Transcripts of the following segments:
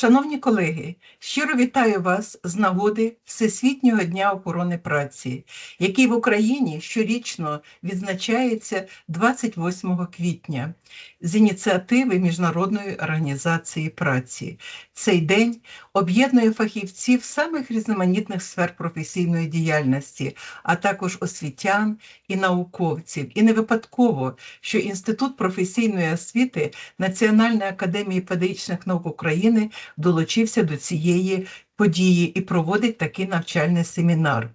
Шановні колеги, щиро вітаю вас з нагоди Всесвітнього дня охорони праці, який в Україні щорічно відзначається 28 квітня з ініціативи Міжнародної організації праці. Цей день об'єднує фахівців самих різноманітних сфер професійної діяльності, а також освітян і науковців. І не випадково, що Інститут професійної освіти Національної академії педагогічних наук України долучився до цієї події і проводить такий навчальний семінар.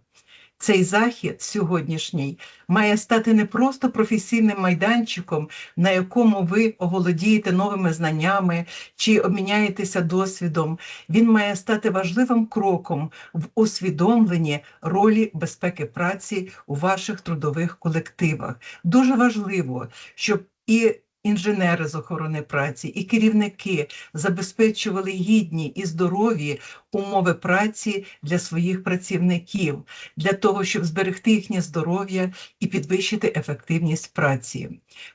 Цей захід сьогоднішній має стати не просто професійним майданчиком, на якому ви оволодієте новими знаннями чи обміняєтеся досвідом. Він має стати важливим кроком в усвідомленні ролі безпеки праці у ваших трудових колективах. Дуже важливо, щоб і інженери з охорони праці, і керівники забезпечували гідні і здорові умови праці для своїх працівників, для того, щоб зберегти їхнє здоров'я і підвищити ефективність праці.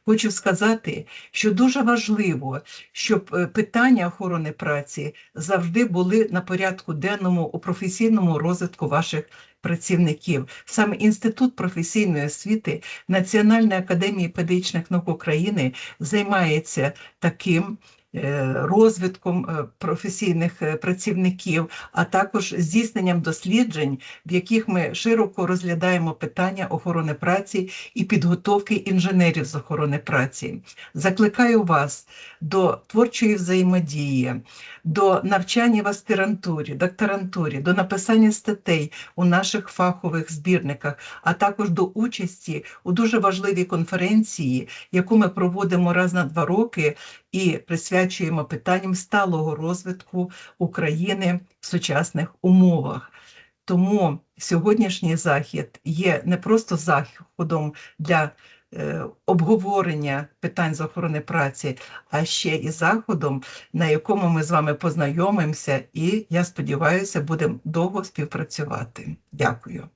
Хочу сказати, що дуже важливо, щоб е, питання охорони праці завжди були на порядку денному у професійному розвитку ваших працівників. Саме Інститут професійної освіти Національної академії педагогічних наук України займається таким. Е, Розвитком е, професійних е, працівників, а також здійсненням досліджень, в яких ми широко розглядаємо питання охорони праці і підготовки інженерів з охорони праці. Закликаю вас до творчої взаємодії, до навчання в аспірантурі, докторантурі, до написання статей у наших фахових збірниках, а також до участі у дуже важливій конференції, яку ми проводимо раз на два роки і присвячуємо питанням сталого розвитку України в сучасних умовах. Тому сьогоднішній захід є не просто заходом для е, обговорення питань з охорони праці, а ще і заходом, на якому ми з вами познайомимося, і я сподіваюся, будемо довго співпрацювати. Дякую.